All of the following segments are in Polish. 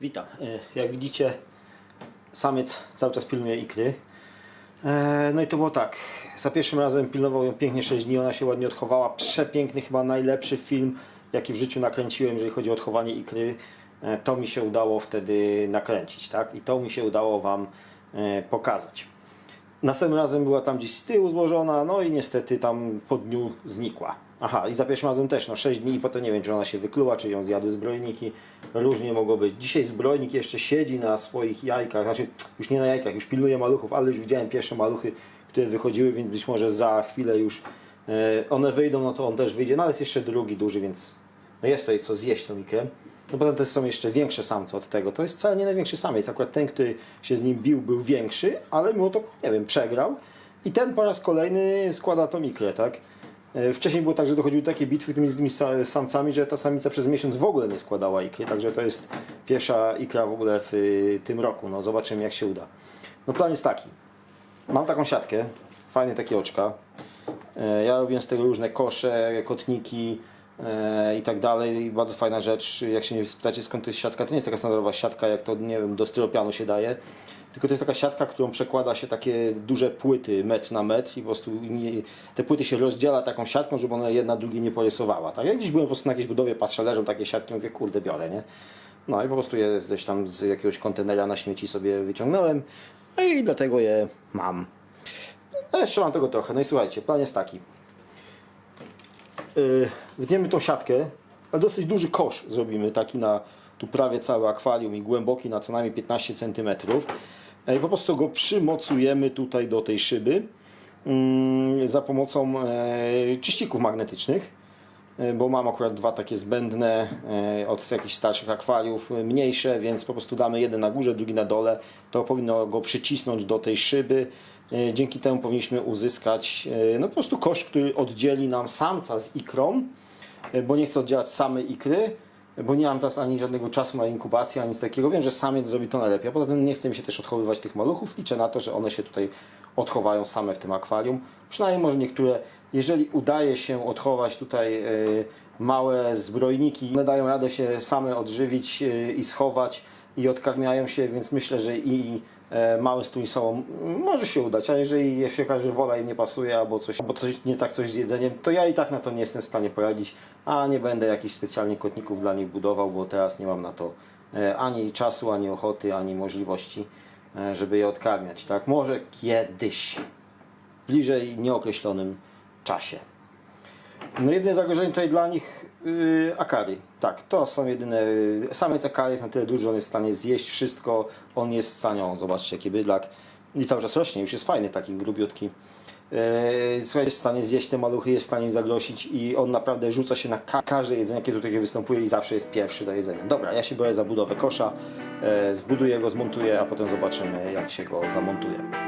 Witam. E, Jak widzicie, samiec cały czas pilnuje ikry. E, No i to było tak. Za pierwszym razem pilnował ją pięknie 6 dni, ona się ładnie odchowała. Przepiękny, chyba najlepszy film, jaki w życiu nakręciłem, jeżeli chodzi o odchowanie ikry. E, To mi się udało wtedy nakręcić, tak? I to mi się udało Wam pokazać. Następnym razem była tam gdzieś z tyłu złożona, no i niestety tam po dniu znikła. Aha, i za pierwszym razem też, no 6 dni i potem nie wiem, czy ona się wykluła, czy ją zjadły zbrojniki. Różnie mogło być. Dzisiaj zbrojnik jeszcze siedzi na swoich jajkach, znaczy już nie na jajkach, już pilnuje maluchów, ale już widziałem pierwsze maluchy, które wychodziły, więc być może za chwilę już e, one wyjdą, no to on też wyjdzie. No ale jest jeszcze drugi duży, więc no jest tutaj co zjeść tą ikrę. No potem też są jeszcze większe samce od tego. To jest wcale nie największy samiec. Akurat ten, który się z nim bił, był większy, ale mimo to, nie wiem, przegrał. I ten po raz kolejny składa tą ikrę, tak? E, Wcześniej było tak, że dochodziły takie bitwy tymi, tymi sa- samcami, że ta samica przez miesiąc w ogóle nie składała ikry, także to jest pierwsza ikra w ogóle w y, tym roku. No zobaczymy jak się uda. No plan jest taki. Mam taką siatkę, fajne takie oczka. E, Ja robię z tego różne kosze, kotniki e, i tak dalej. Bardzo fajna rzecz. Jak się mnie spytacie skąd to jest siatka, to nie jest taka standardowa siatka, jak to nie wiem, do styropianu się daje. Tylko to jest taka siatka, którą przekłada się takie duże płyty metr na metr i po prostu nie, te płyty się rozdziela taką siatką, żeby ona jedna drugiej nie porysowała. Tak? Jak gdzieś byłem po prostu na jakiejś budowie, patrzę, leżą takie siatki, mówię, kurde, biorę, nie? No i po prostu je gdzieś tam z jakiegoś kontenera na śmieci sobie wyciągnąłem no i dlatego je mam. No jeszcze mam tego trochę. No i słuchajcie, plan jest taki. Yy, Wytniemy tą siatkę, ale dosyć duży kosz zrobimy, taki na tu prawie całe akwarium i głęboki na co najmniej 15 cm. I po prostu go przymocujemy tutaj do tej szyby mm, za pomocą e, czyścików magnetycznych e, bo mam akurat dwa takie zbędne e, od jakichś starszych akwariów, e, mniejsze, więc po prostu damy jeden na górze, drugi na dole. To powinno go przycisnąć do tej szyby. E, Dzięki temu powinniśmy uzyskać e, no po prostu kosz, który oddzieli nam samca z ikrą, e, bo nie chcę oddzielać samej ikry, bo nie mam teraz ani żadnego czasu na inkubację, ani nic takiego. Wiem, że samiec zrobi to najlepiej, a poza tym nie chce mi się też odchowywać tych maluchów. Liczę na to, że one się tutaj odchowają same w tym akwarium. Przynajmniej może niektóre, jeżeli udaje się odchować tutaj e, małe zbrojniki, one dają radę się same odżywić e, i schować i odkarmiają się, więc myślę, że i e, małe stunisowo może się udać, a jeżeli się okaże, że wola im nie pasuje albo coś, albo coś nie tak coś z jedzeniem, to ja i tak na to nie jestem w stanie poradzić, a nie będę jakichś specjalnie kotników dla nich budował, bo teraz nie mam na to e, ani czasu, ani ochoty, ani możliwości, e, żeby je odkarmiać. Tak, może kiedyś, bliżej nieokreślonym czasie. No jedyne zagrożenie tutaj dla nich yy, akary. Tak, to są jedyne. Samiec akary jest na tyle duży, on jest w stanie zjeść wszystko. On jest w stanie, o, zobaczcie jaki bydlak. I cały czas rośnie, już jest fajny, taki grubiutki. Yy, słuchaj, jest w stanie zjeść te maluchy, jest w stanie im zagrozić i on naprawdę rzuca się na ka każde jedzenie, jakie tutaj występuje i zawsze jest pierwszy do jedzenia. Dobra, ja się biorę za budowę kosza, yy, zbuduję go, zmontuję, a potem zobaczymy jak się go zamontuje.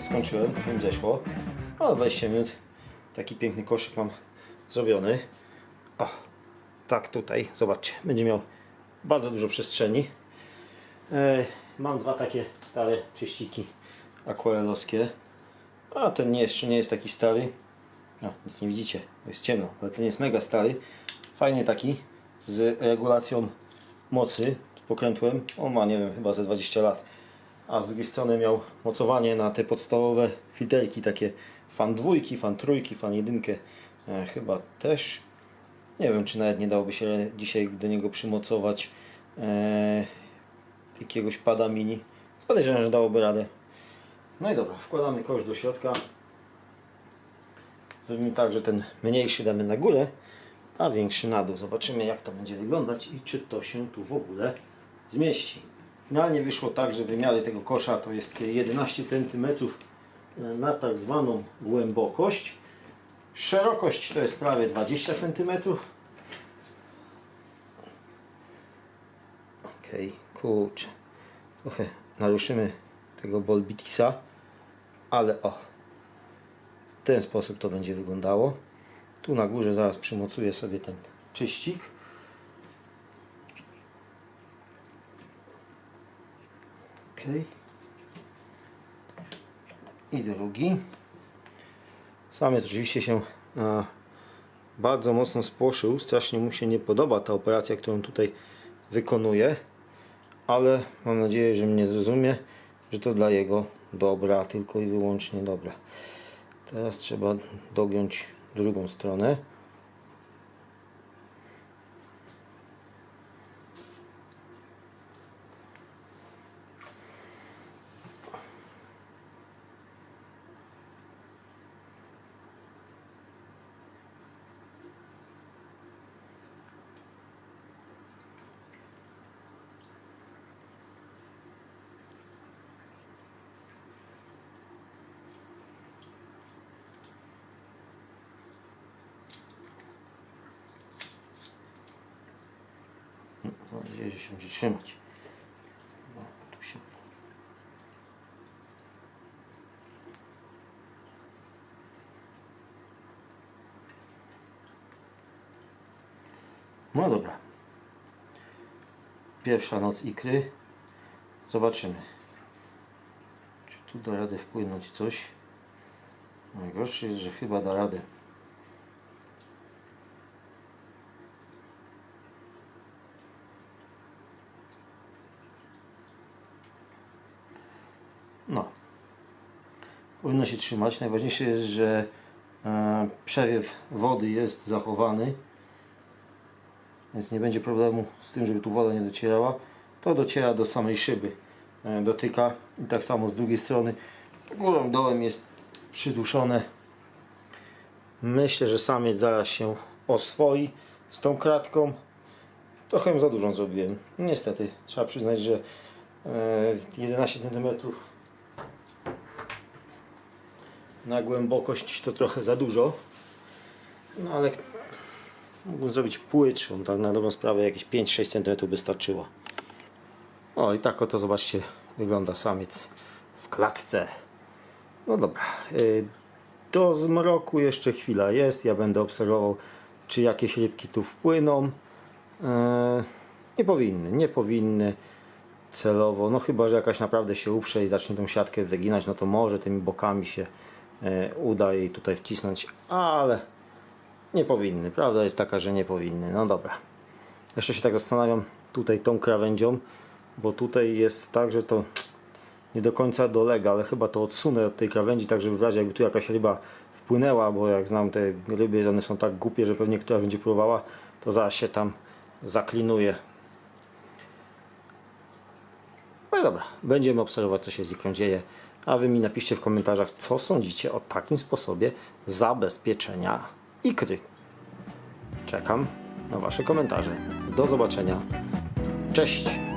Skończyłem, mi zeszło. O, 20 minut. Taki piękny koszyk mam zrobiony. O, tak tutaj, zobaczcie, będzie miał bardzo dużo przestrzeni. E, mam dwa takie stare czyściki akwarelowskie. A ten nie, jeszcze nie jest taki stary. No, nic nie widzicie, bo jest ciemno, ale ten jest mega stary. Fajny taki, z regulacją mocy, pokrętłem. On ma, nie wiem, chyba ze 20 lat. A z drugiej strony miał mocowanie na te podstawowe filterki, takie fan dwójki, fan trójki, fan jedynkę. E, chyba też. Nie wiem, czy nawet nie dałoby się dzisiaj do niego przymocować e, jakiegoś pada mini. Podejrzewam, że dałoby radę. No i dobra, wkładamy kosz do środka. Zrobimy tak, że ten mniejszy damy na górę, a większy na dół. Zobaczymy jak to będzie wyglądać i czy to się tu w ogóle zmieści. Finalnie wyszło tak, że wymiary tego kosza to jest 11 cm na tak zwaną głębokość. Szerokość to jest prawie 20 cm. Okej, kurczę. Trochę naruszymy tego Bolbitisa, ale o, w ten sposób to będzie wyglądało. Tu na górze zaraz przymocuję sobie ten czyścik. Ok. I drugi. Sam jest oczywiście się a, bardzo mocno spłoszył. Strasznie mu się nie podoba ta operacja, którą tutaj wykonuję. Ale mam nadzieję, że mnie zrozumie, że to dla jego dobra, tylko i wyłącznie dobra. Teraz trzeba dogiąć drugą stronę. Mam nadzieję, że się będzie trzymać. No. No dobra. Pierwsza noc ikry. Zobaczymy. Czy tu da radę wpłynąć coś. Najgorsze jest, że chyba da radę. No. Powinno się trzymać. Najważniejsze jest, że e, przewiew wody jest zachowany. Więc nie będzie problemu z tym, żeby tu woda nie docierała. To dociera do samej szyby. E, dotyka. I tak samo z drugiej strony. Górą dołem jest przyduszone. Myślę, że samiec zaraz się oswoi z tą kratką. Trochę za dużą zrobiłem. Niestety, trzeba przyznać, że e, 11 cm na głębokość to trochę za dużo. No ale mógłbym zrobić płytszą, tak na dobrą sprawę jakieś 5-6 cm by starczyło. O i tak oto zobaczcie wygląda samiec w klatce. No dobra. y, Do zmroku jeszcze chwila jest. Ja będę obserwował czy jakieś rybki tu wpłyną. E, Nie powinny, nie powinny celowo, no chyba, że jakaś naprawdę się uprze i zacznie tą siatkę wyginać, no to może tymi bokami się uda jej tutaj wcisnąć, ale nie powinny. Prawda jest taka, że nie powinny. No dobra. Jeszcze się tak zastanawiam tutaj tą krawędzią, bo tutaj jest tak, że to nie do końca dolega, ale chyba to odsunę od tej krawędzi, tak żeby w razie jakby tu jakaś ryba wpłynęła, bo jak znam te ryby, one są tak głupie, że pewnie która będzie próbowała, to zaraz się tam zaklinuje. No dobra, będziemy obserwować co się z ikrą dzieje, a wy mi napiszcie w komentarzach, co sądzicie o takim sposobie zabezpieczenia ikry. Czekam na wasze komentarze. Do zobaczenia. Cześć!